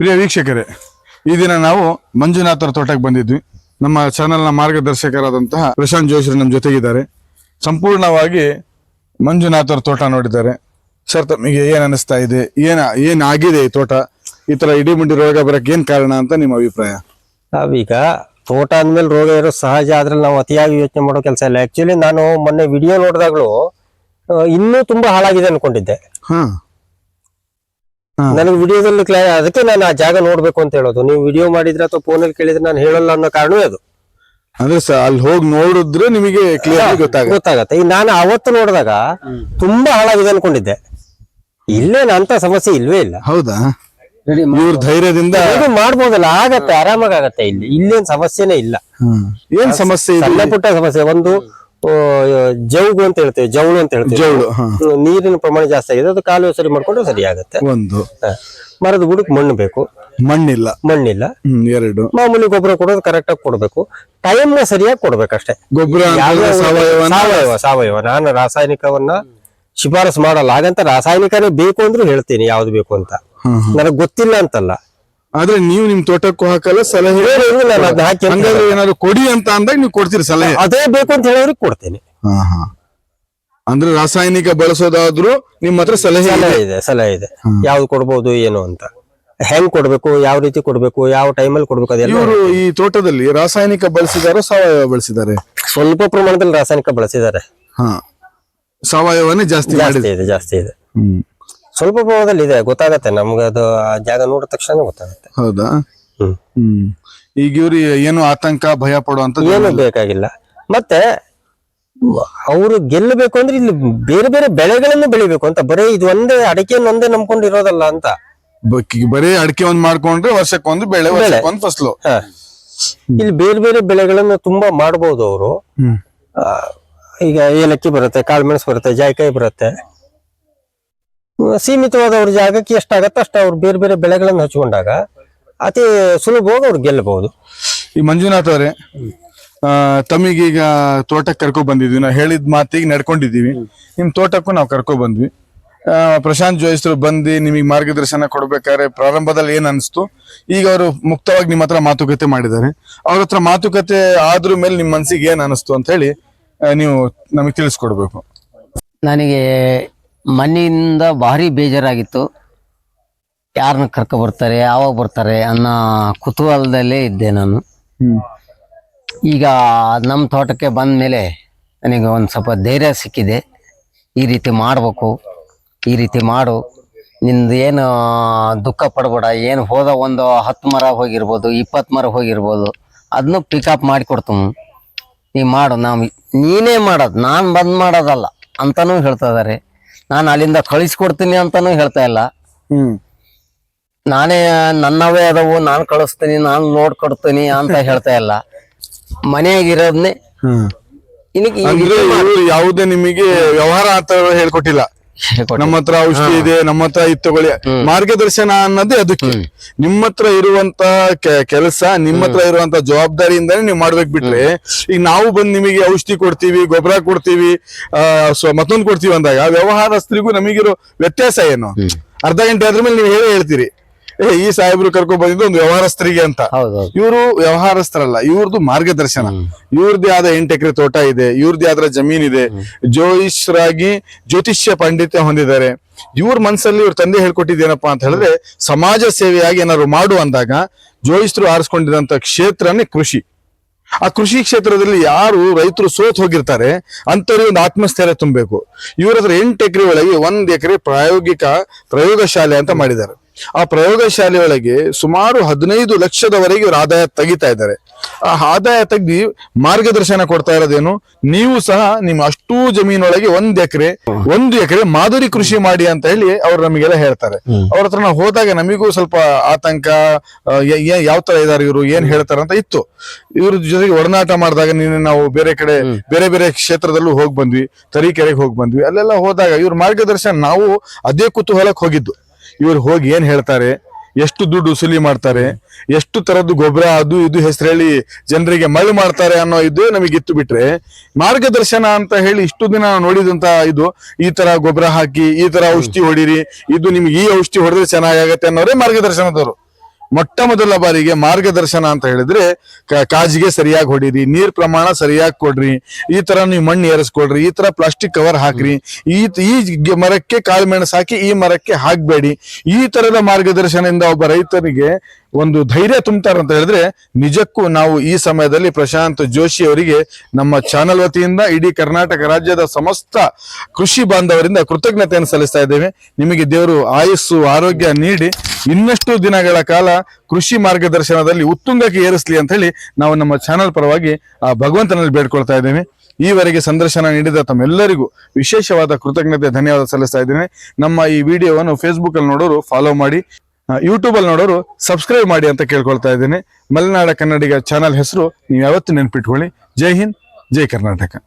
ಪ್ರಿಯ ವೀಕ್ಷಕರೇ ಈ ದಿನ ನಾವು ಮಂಜುನಾಥರ ತೋಟಕ್ಕೆ ಬಂದಿದ್ವಿ. ನಮ್ಮ ಚಾನೆಲ್ನ ಮಾರ್ಗದರ್ಶಕರಾದಂತಹ ಪ್ರಶಾಂತ್ ಜೋಶಿ ನಮ್ಮ ಜೊತೆಗಿದ್ದಾರೆ. ಸಂಪೂರ್ಣವಾಗಿ ಮಂಜುನಾಥರ ತೋಟ ನೋಡಿದ್ದಾರೆ. ಸರ್ ತಮಗೆ ಏನು ಅನಿಸ್ತಾ ಇದೆ? ಏನ ಏನ್ ಆಗಿದೆ ಈ ತೋಟ? ಈ ತರ ಇಡಿಮುಂಡಿ ರೋಗ ಬರಕ್ಕೆ ಏನು ಕಾರಣ ಅಂತ ನಿಮ್ಮ ಅಭಿಪ್ರಾಯ? ನಾವೀಗ ತೋಟ ಅಂದ್ಮೇಲೆ ರೋಗ ಇರೋ ಸಹಜ ಆದ್ರೆ ನಾವು ಅತಿಯಾಗಿ ಯೋಚನೆ ಮಾಡೋ ಕೆಲಸ ಇಲ್ಲ. ಆ್ಯಕ್ಚುಲಿ ನಾನು ಮೊನ್ನೆ ವಿಡಿಯೋ ನೋಡಿದಾಗಲೂ ಇನ್ನೂ ತುಂಬಾ ಹಾಳಾಗಿದೆ ಅನ್ಕೊಂಡಿದ್ದೆ. ಹಾ. ನನಗೆ ವಿಡಿಯೋದಲ್ಲಿ ಕ್ಲಾ ಅದಕ್ಕೆ ನಾನು ಆ ಜಾಗ ನೋಡ್ಬೇಕು ಅಂತ ಹೇಳೋದು. ನೀವು ವಿಡಿಯೋ ಮಾಡಿದ್ರೆ ಅಥವಾ ಫೋನ್ ಅಲ್ಲಿ ಕೇಳಿದ್ರೆ ನಾನು ಹೇಳಲ್ಲ ಅನ್ನೋ ಕಾರಣವೇ ಅದು. ಅಂದ್ರೆ ಅಲ್ಲಿ ಹೋಗಿ ನೋಡಿದ್ರೆ ನಿಮಗೆ ಕ್ಲಿಯರ್ ಗೊತ್ತಾಗುತ್ತೆ. ಗೊತ್ತಾಗತ್ತೆ. ಈಗ ನಾನು ಅವತ್ತು ನೋಡಿದಾಗ ತುಂಬಾ ಹಾಳಾಗಿದೆ ಅನ್ಕೊಂಡಿದ್ದೆ. ಇಲ್ಲೇನ ಅಂತ ಸಮಸ್ಯೆ ಇಲ್ವೇ ಇಲ್ಲ. ಹೌದಾ? ಇವ್ರ ಧೈರ್ಯದಿಂದ ಇದು ಮಾಡ್ಬೋದಲ್ಲ ಆಗತ್ತೆ ಆರಾಮಾಗತ್ತೆ ಆಗತ್ತೆ ಇಲ್ಲಿ. ಇಲ್ಲೇನ್ ಸಮಸ್ಯೆನೇ ಇಲ್ಲ. ಏನ್ ಸಮಸ್ಯೆ ಇದೆ? ಸಣ್ಣ ಪುಟ್ಟ ಸಮಸ್ಯೆ. ಒಂದು ಜೌಗು ಅಂತ ಹೇಳ್ತೇವೆ ಜೌಳು ಅಂತ ಹೇಳ್ತೇವೆ. ಜೌಳು ನೀರಿನ ಪ್ರಮಾಣ ಜಾಸ್ತಿ ಆಗಿದೆ ಅದು ಕಾಲುವೆ ಸರಿ ಮಾಡ್ಕೊಂಡ್ರೆ ಸರಿ ಆಗುತ್ತೆ ಒಂದು. ಮರದ ಬುಡಕ್ಕೆ ಮಣ್ಣು ಬೇಕು. ಮಣ್ಣಿಲ್ಲ. ಮಣ್ಣಿಲ್ಲ. ಎರಡು. ಮಾಮೂಲಿ ಗೊಬ್ಬರ ಕೊಡೋದು ಕರೆಕ್ಟ್ ಆಗಿ ಕೊಡ್ಬೇಕು. ಟೈಮ್ನ ಸರಿಯಾಗಿ ಕೊಡ್ಬೇಕಷ್ಟೇ. ಗೊಬ್ಬರ ಸಾವಯವ ಸಾವಯವ ನಾನು ರಾಸಾಯನಿಕವನ್ನ ಶಿಫಾರಸು ಮಾಡಲ್ಲ. ಹಾಗಂತ ರಾಸಾಯನಿಕನೇ ಬೇಕು ಅಂದ್ರೂ ಹೇಳ್ತೀನಿ ಯಾವ್ದು ಬೇಕು ಅಂತ. ನನಗೆ ಗೊತ್ತಿಲ್ಲ ಅಂತಲ್ಲ. ಆದ್ರೆ ನೀವು ನಿಮ್ ತೋಟಕ್ಕೂ ಹಾಕಲ್ಲ ಸಲಹೆ ಹಂಗಾದ್ರೆ ಏನಾದ್ರು ಕೊಡಿ ಅಂತ ಅಂದಾಗ ನೀವು ಕೊಡ್ತೀರಿ ಸಲಹೆ. ಅದೇ ಬೇಕು ಅಂತ ಹೇಳಿದ್ರೆ ಕೊಡ್ತೇನೆ. ಹಾ ಹಾ. ಅಂದ್ರೆ ರಾಸಾಯನಿಕ ಬಳಸೋದಾದ್ರೂ ನಿಮ್ ಹತ್ರ ಸಲಹೆ ಇದೆ ಸಲಹೆ ಇದೆ. ಸಲಹೆ ಇದೆ. ಯಾವ್ದು ಕೊಡ್ಬೋದು ಏನು ಅಂತ. ಹೆಂಗ್ ಕೊಡ್ಬೇಕು ಯಾವ ರೀತಿ ಕೊಡ್ಬೇಕು ಯಾವ ಟೈಮಲ್ಲಿ ಕೊಡ್ಬೇಕು ಅದೆಲ್ಲ ಇವರು ಈ ತೋಟದಲ್ಲಿ ರಾಸಾಯನಿಕ ಬಳಸಿದಾರೋ ಸಾವಯವ ಬಳಸಿದ್ದಾರೆ? ಸ್ವಲ್ಪ ಪ್ರಮಾಣದಲ್ಲಿ ರಾಸಾಯನಿಕ ಬಳಸಿದ್ದಾರೆ. ಹಾ. ಸಾವಯವನೇ ಜಾಸ್ತಿ ಜಾಸ್ತಿ ಮಾಡಿದೆ ಇದೆ ಜಾಸ್ತಿ ಇದೆ. ಹ್ಮ್. ಸ್ವಲ್ಪ ಭಾವದಲ್ಲಿ ಇದೆ ಗೊತ್ತಾಗತ್ತೆ. ನಮ್ಗೆ ಅದು ಆ ಜಾಗ ನೋಡಿದ ತಕ್ಷಣ ಗೊತ್ತಾಗತ್ತೆ. ಹೌದಾ? ಹ್ಮ್. ಹ್ಮ್. ಈಗ ಇವ್ರು ಏನು ಆತಂಕ ಭಯ ಪಡುವಂತ ಏನು ಬೇಕಾಗಿಲ್ಲ. ಮತ್ತೆ ಅವರು ಗೆಲ್ಲಬೇಕು ಅಂದ್ರೆ ಇಲ್ಲಿ ಬೇರೆ ಬೇರೆ ಬೆಳೆಗಳನ್ನು ಬೆಳಿಬೇಕು ಅಂತ. ಬರೀ ಇದು ಒಂದೇ ಅಡಿಕೆಯನ್ನೊಂದೇ ನಂಬ್ಕೊಂಡಿರೋದಲ್ಲ ಅಂತ. ಬರೀ ಅಡಿಕೆ ಒಂದ್ ಮಾಡ್ಕೊಂಡ್ರೆ ವರ್ಷಕ್ಕೊಂದು ಬೆಳೆ ವರ್ಷಕ್ಕೊಂದು ಫಸಲು. ಹ. ಇಲ್ಲಿ ಬೇರೆ ಬೇರೆ ಬೆಳೆಗಳನ್ನು ತುಂಬಾ ಮಾಡಬಹುದು ಅವರು. ಹ್ಮ್. ಈಗ ಏಲಕ್ಕಿ ಬರುತ್ತೆ ಕಾಳುಮೆಣಸು ಬರುತ್ತೆ ಜಾಯಿಕಾಯಿ ಬರುತ್ತೆ. ಸೀಮಿತವಾದ ಅವ್ರ ಜಾಗಕ್ಕೆ ಎಷ್ಟಾಗತ್ತೆ ಅಷ್ಟು ಅವ್ರು ಬೇರೆ ಬೇರೆ ಬೆಳೆಗಳನ್ನು ಹಚ್ಕೊಂಡಾಗ ಅತಿ ಸುಲಭವಾಗಿ ಅವ್ರು ಗೆಲ್ಲಬಹುದು. ಈ ಮಂಜುನಾಥ್ ಅವರೇ ತಮಿಗೀಗ ತೋಟಕ್ಕೆ ಕರ್ಕೊ ಬಂದಿದ್ವಿ. ನಾವು ಹೇಳಿದ ಮಾತಿಗೆ ನಡ್ಕೊಂಡಿದ್ದೀವಿ. ನಿಮ್ ತೋಟಕ್ಕೂ ನಾವು ಕರ್ಕೊ ಬಂದ್ವಿ. ಪ್ರಶಾಂತ್ ಜೋಯಿಸ್ರು ಬಂದು ನಿಮಗೆ ಮಾರ್ಗದರ್ಶನ ಕೊಡ್ಬೇಕಾದ್ರೆ ಪ್ರಾರಂಭದಲ್ಲಿ ಏನ್ ಅನಿಸ್ತು? ಈಗ ಅವರು ಮುಕ್ತವಾಗಿ ನಿಮ್ಮ ಹತ್ರ ಮಾತುಕತೆ ಮಾಡಿದ್ದಾರೆ. ಅವ್ರ ಹತ್ರ ಮಾತುಕತೆ ಆದ್ರ ಮೇಲೆ ನಿಮ್ ಮನ್ಸಿಗೆ ಏನ್ ಅನಿಸ್ತು ಅಂತ ಹೇಳಿ ನೀವು ನಮಗೆ ತಿಳಿಸ್ಕೊಡ್ಬೇಕು. ನನಗೆ ಮನೆಯಿಂದ ಭಾರಿ ಬೇಜಾರಾಗಿತ್ತು. ಯಾರನ್ನ ಕರ್ಕೊ ಬರ್ತಾರೆ ಯಾವಾಗ ಬರ್ತಾರೆ ಅನ್ನೋ ಕುತೂಹಲದಲ್ಲೇ ಇದ್ದೆ ನಾನು. ಈಗ ನಮ್ಮ ತೋಟಕ್ಕೆ ಬಂದ ಮೇಲೆ ನನಗೆ ಒಂದು ಸ್ವಲ್ಪ ಧೈರ್ಯ ಸಿಕ್ಕಿದೆ. ಈ ರೀತಿ ಮಾಡಬೇಕು ಈ ರೀತಿ ಮಾಡು. ನಿಂದು ಏನು ದುಃಖ ಪಡಬೇಡ ಏನು ಹೋದ ಒಂದು ಹತ್ತು ಮರ ಹೋಗಿರ್ಬೋದು ಇಪ್ಪತ್ತು ಮರ ಹೋಗಿರ್ಬೋದು ಅದನ್ನು ಪಿಕಪ್ ಮಾಡಿಕೊಡ್ತೀನಿ ನೀ ಮಾಡು ನಾವು ನೀನೇ ಮಾಡೋದು ನಾನು ಬಂದ್ ಮಾಡೋದಲ್ಲ ಅಂತಲೂ ಹೇಳ್ತಾ ಇದಾರೆ. ನಾನು ಅಲ್ಲಿಂದ ಕಳಿಸ್ಕೊಡ್ತೀನಿ ಅಂತಾನೂ ಹೇಳ್ತಾ ಇಲ್ಲ. ಹ್ಮ್. ನಾನೇ ನನ್ನವೇ ಅದಾವು ನಾನು ಕಳಿಸ್ತೀನಿ ನಾನು ನೋಡ್ಕೊಡ್ತೀನಿ ಅಂತ ಹೇಳ್ತಾ ಇಲ್ಲ. ಮನೆಯಾಗಿರೋದ್ನೇ ಹ್ಮ್. ಇಲ್ಲಿಗೆ ಅಂದ್ರೆ ಇವ್ರು ಯಾವುದೇ ನಿಮಗೆ ವ್ಯವಹಾರ ಅಂತ ಹೇಳ್ಕೊಟ್ಟಿಲ್ಲ. ನಮ್ಮ ಹತ್ರ ಔಷಧಿ ಇದೆ ನಮ್ಮ ಹತ್ರ ಇದು ತಗೊಳ್ಳಿ. ಮಾರ್ಗದರ್ಶನ ಅನ್ನೋದೇ ಅದಕ್ಕೆ. ನಿಮ್ಮ ಹತ್ರ ಇರುವಂತ ಕೆಲಸ ನಿಮ್ಮ ಹತ್ರ ಇರುವಂತ ಜವಾಬ್ದಾರಿಯಿಂದಾನೇ ನೀವು ಮಾಡ್ಬೇಕು ಬಿಟ್ರೆ ಈಗ ನಾವು ಬಂದ್ ನಿಮಗೆ ಔಷಧಿ ಕೊಡ್ತೀವಿ ಗೊಬ್ಬರ ಕೊಡ್ತೀವಿ ಮತ್ತೊಂದು ಕೊಡ್ತೀವಿ ಅಂದಾಗ ವ್ಯವಹಾರಸ್ಥರಿಗೂ ನಮಗಿರೋ ವ್ಯತ್ಯಾಸ ಏನು? ಅರ್ಧ ಗಂಟೆ ಆದ್ರ ಮೇಲೆ ನೀವು ಹೇಳಿ ಹೇಳ್ತೀರಿ. ಈ ಸಾಹೇಬ್ರು ಕರ್ಕೊಂಡ್ ಬಂದಿದ್ದು ಒಂದು ವ್ಯವಹಾರಸ್ಥರಿಗೆ ಅಂತ. ಇವರು ವ್ಯವಹಾರಸ್ಥರಲ್ಲ ಇವ್ರದ್ದು ಮಾರ್ಗದರ್ಶನ. ಇವ್ರದ್ದೇ ಆದ ಎಂಟು ಎಕರೆ ತೋಟ ಇದೆ ಇವ್ರದ್ದೇ ಆದ ಜಮೀನ್ ಇದೆ. ಜೋಯಿಷ್ರಾಗಿ ಜ್ಯೋತಿಷ್ಯ ಪಾಂಡಿತ್ಯ ಹೊಂದಿದ್ದಾರೆ. ಇವ್ರ ಮನ್ಸಲ್ಲಿ ಇವ್ರ ತಂದೆ ಹೇಳ್ಕೊಟ್ಟಿದ್ದೇನಪ್ಪ ಅಂತ ಹೇಳಿದ್ರೆ ಸಮಾಜ ಸೇವೆಯಾಗಿ ಏನಾದ್ರು ಮಾಡು ಅಂದಾಗ ಜೋಯಿಸ್ರು ಆರಿಸ್ಕೊಂಡಿದಂತ ಕ್ಷೇತ್ರನೇ ಕೃಷಿ. ಆ ಕೃಷಿ ಕ್ಷೇತ್ರದಲ್ಲಿ ಯಾರು ರೈತರು ಸೋತ್ ಹೋಗಿರ್ತಾರೆ ಅಂತವ್ರಿಗೆ ಒಂದು ಆತ್ಮಸ್ಥೈರ್ಯ ತುಂಬಬೇಕು. ಇವ್ರ ಹತ್ರ ಎಂಟು ಎಕರೆ ಒಳಗೆ ಒಂದ್ ಎಕರೆ ಪ್ರಾಯೋಗಿಕ ಪ್ರಯೋಗಶಾಲೆ ಅಂತ ಮಾಡಿದ್ದಾರೆ. ಆ ಪ್ರಯೋಗಶಾಲೆಯೊಳಗೆ ಸುಮಾರು ಹದಿನೈದು ಲಕ್ಷದವರೆಗೆ ಇವರು ಆದಾಯ ತೆಗಿತಾ ಇದ್ದಾರೆ. ಆ ಆದಾಯ ತೆಗ್ದಿ ಮಾರ್ಗದರ್ಶನ ಕೊಡ್ತಾ ಇರೋದೇನು? ನೀವು ಸಹ ನಿಮ್ಮ ಅಷ್ಟೂ ಜಮೀನೊಳಗೆ ಒಂದ್ ಎಕರೆ ಒಂದು ಎಕರೆ ಮಾದರಿ ಕೃಷಿ ಮಾಡಿ ಅಂತ ಹೇಳಿ ಅವ್ರು ನಮಗೆಲ್ಲ ಹೇಳ್ತಾರೆ. ಅವ್ರ ಹತ್ರ ನಾವು ಹೋದಾಗ ನಮಿಗೂ ಸ್ವಲ್ಪ ಆತಂಕ ಯಾವ ತರ ಇದಾರೆ ಇವರು ಏನ್ ಹೇಳ್ತಾರೆ ಅಂತ ಇತ್ತು. ಇವ್ರ ಜೊತೆಗೆ ಒಡನಾಟ ಮಾಡಿದಾಗ ನೀನು ನಾವು ಬೇರೆ ಕಡೆ ಬೇರೆ ಬೇರೆ ಕ್ಷೇತ್ರದಲ್ಲೂ ಹೋಗಿ ಬಂದ್ವಿ ತರೀಕೆರೆಗೆ ಹೋಗಿ ಬಂದ್ವಿ. ಅಲ್ಲೆಲ್ಲ ಹೋದಾಗ ಇವ್ರ ಮಾರ್ಗದರ್ಶನ ನಾವು ಅದೇ ಕುತೂಹಲಕ್ಕೆ ಹೋಗಿದ್ದು. ಇವ್ರು ಹೋಗಿ ಏನ್ ಹೇಳ್ತಾರೆ? ಎಷ್ಟು ದುಡ್ಡು ವಸೂಲಿ ಮಾಡ್ತಾರೆ? ಎಷ್ಟು ತರದ್ದು ಗೊಬ್ಬರ, ಅದು ಇದು ಹೆಸರೇಳಿ ಜನರಿಗೆ ಮಳೆ ಮಾಡ್ತಾರೆ ಅನ್ನೋ ಇದು ನಮಗೆ ಇತ್ತು ಬಿಟ್ರೆ, ಮಾರ್ಗದರ್ಶನ ಅಂತ ಹೇಳಿ ಇಷ್ಟು ದಿನ ನೋಡಿದಂತ ಇದು, ಈ ತರ ಗೊಬ್ಬರ ಹಾಕಿ, ಈ ತರ ಔಷಧಿ ಹೊಡಿರಿ, ಇದು ನಿಮ್ಗೆ ಈ ಔಷಧಿ ಹೊಡೆದ್ರೆ ಚೆನ್ನಾಗತ್ತೆ ಅನ್ನೋರೇ ಮಾರ್ಗದರ್ಶನದವರು. ಮೊಟ್ಟ ಮೊದಲ ಬಾರಿಗೆ ಮಾರ್ಗದರ್ಶನ ಅಂತ ಹೇಳಿದ್ರೆ ಕಾಜಿಗೆ ಸರಿಯಾಗಿ ಹೊಡೀರಿ, ನೀರ್ ಪ್ರಮಾಣ ಸರಿಯಾಗಿ ಕೊಡ್ರಿ, ಈ ತರ ನೀವು ಮಣ್ಣು ಏರಿಸ್ಕೊಡ್ರಿ ಈ ತರ ಪ್ಲಾಸ್ಟಿಕ್ ಕವರ್ ಹಾಕ್ರಿ, ಈ ಈ ಮರಕ್ಕೆ ಮರಕ್ಕೆ ಕಾಳುಮೆಣಸು ಹಾಕಿ ಈ ಮರಕ್ಕೆ ಹಾಕ್ಬೇಡಿ. ಈ ತರದ ಮಾರ್ಗದರ್ಶನದಿಂದ ಒಬ್ಬ ರೈತನಿಗೆ ಒಂದು ಧೈರ್ಯ ತುಂಬ್ತಾರ ಅಂತ ಹೇಳಿದ್ರೆ, ನಿಜಕ್ಕೂ ನಾವು ಈ ಸಮಯದಲ್ಲಿ ಪ್ರಶಾಂತ್ ಜೋಶಿ ಅವರಿಗೆ ನಮ್ಮ ಚಾನಲ್ ವತಿಯಿಂದ ಇಡೀ ಕರ್ನಾಟಕ ರಾಜ್ಯದ ಸಮಸ್ತ ಕೃಷಿ ಬಾಂಧವರಿಂದ ಕೃತಜ್ಞತೆಯನ್ನು ಸಲ್ಲಿಸ್ತಾ ಇದ್ದೇವೆ. ನಿಮಗೆ ದೇವರು ಆಯಸ್ಸು, ಆರೋಗ್ಯ ನೀಡಿ ಇನ್ನಷ್ಟು ದಿನಗಳ ಕಾಲ ಕೃಷಿ ಮಾರ್ಗದರ್ಶನದಲ್ಲಿ ಉತ್ತುಂಗಕ್ಕೆ ಏರಿಸಲಿ ಅಂತ ಹೇಳಿ ನಾವು ನಮ್ಮ ಚಾನಲ್ ಪರವಾಗಿ, ಆ, ಭಗವಂತನಲ್ಲಿ ಬೇಡ್ಕೊಳ್ತಾ ಇದ್ದೇವೆ. ಈವರೆಗೆ ಸಂದರ್ಶನ ನೀಡಿದ ತಮ್ಮೆಲ್ಲರಿಗೂ ವಿಶೇಷವಾದ ಕೃತಜ್ಞತೆ, ಧನ್ಯವಾದ ಸಲ್ಲಿಸ್ತಾ ಇದ್ದೇನೆ. ನಮ್ಮ ಈ ವಿಡಿಯೋವನ್ನು ಫೇಸ್ಬುಕ್ ಅಲ್ಲಿ ನೋಡೋರು ಫಾಲೋ ಮಾಡಿ ಯೂಟ್ಯೂಬ್ ಅಲ್ಲಿ ನೋಡೋರು ಸಬ್ಸ್ಕ್ರೈಬ್ ಮಾಡಿ ಅಂತ ಕೇಳ್ಕೊಳ್ತಾ ಇದ್ದೇನೆ. ಮಲೆನಾಡ ಕನ್ನಡಿಗ ಚಾನಲ್ ಹೆಸರು ನೀವು ಯಾವತ್ತೂ ನೆನಪಿಟ್ಕೊಳ್ಳಿ. ಜೈ ಹಿಂದ್, ಜೈ ಕರ್ನಾಟಕ.